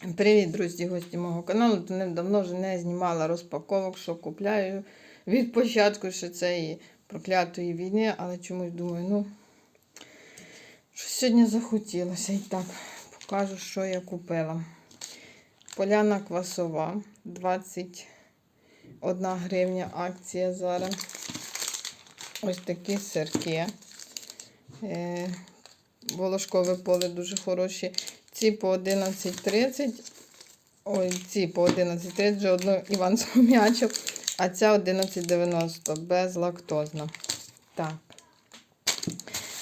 Привіт, друзі, гості мого каналу. Давно вже не знімала розпаковок, що купляю від початку ще цієї проклятої війни, але чомусь думаю, ну, що сьогодні захотілося. І так, покажу, що я купила. Поляна квасова, 21 гривня акція зараз. Ось такі сирки. Е, Волошкове поле дуже хороші. Ці по 11.30. Ой, ці по 11.30 вже одну Іван згом'ячив, а ця 11.90 безлактозна. Так.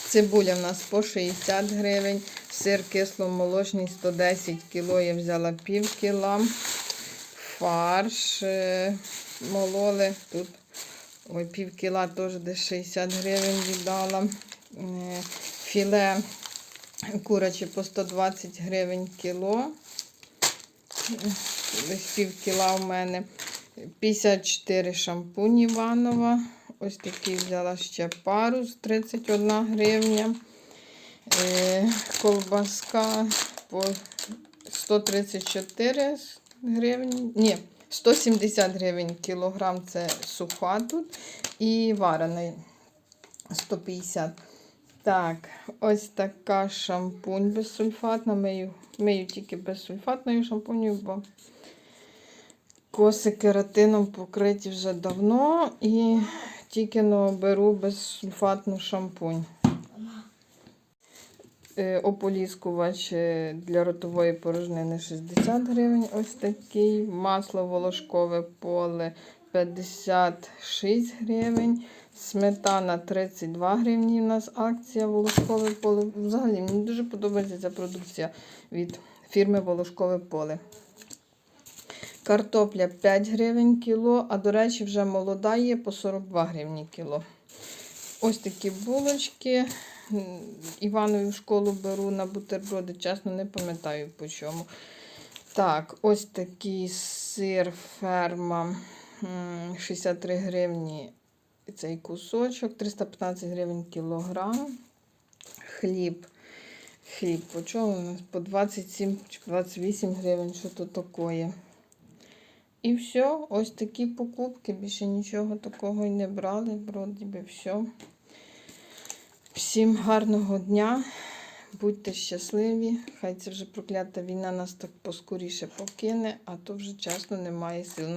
Цибуля в нас по 60 гривень. Сир кисломолочний 110 кг. Я взяла пів кіла. Фарш е, мололи. Тут ой, пів кіла теж десь 60 гривень віддала. Е, Філе Курячі по 120 гривень кіло. Десь пів кіла у мене. 54 шампунь Іванова. Ось такий взяла ще пару з 31 гривня. Е, Колбаска по 134 гривні. Ні, 170 гривень кілограм це суха тут. І варений 150 так, ось така шампунь безсульфатна. Мию, мию тільки безсульфатною шампунью, бо коси кератином покриті вже давно і тільки но беру безсульфатну шампунь. Е, Ополіскувач е, для ротової порожнини 60 гривень. Ось такий. Масло волошкове поле 56 гривень. Сметана 32 гривні. У нас акція волошкове поле. Взагалі мені дуже подобається ця продукція від фірми Волошкове поле. Картопля 5 гривень кіло, а до речі, вже молода є по 42 гривні кіло. Ось такі булочки. Іванові в школу беру на бутерброди, чесно, не пам'ятаю по чому. Так, ось такий сир ферма 63 гривні цей кусочок, 315 гривень кілограм. Хліб. Хліб по чому у нас? По 27 чи 28 гривень, що то таке. І все, ось такі покупки. Більше нічого такого і не брали. Вроді би все. Всім гарного дня. Будьте щасливі. Хай це вже проклята війна нас так поскоріше покине, а то вже чесно немає сил.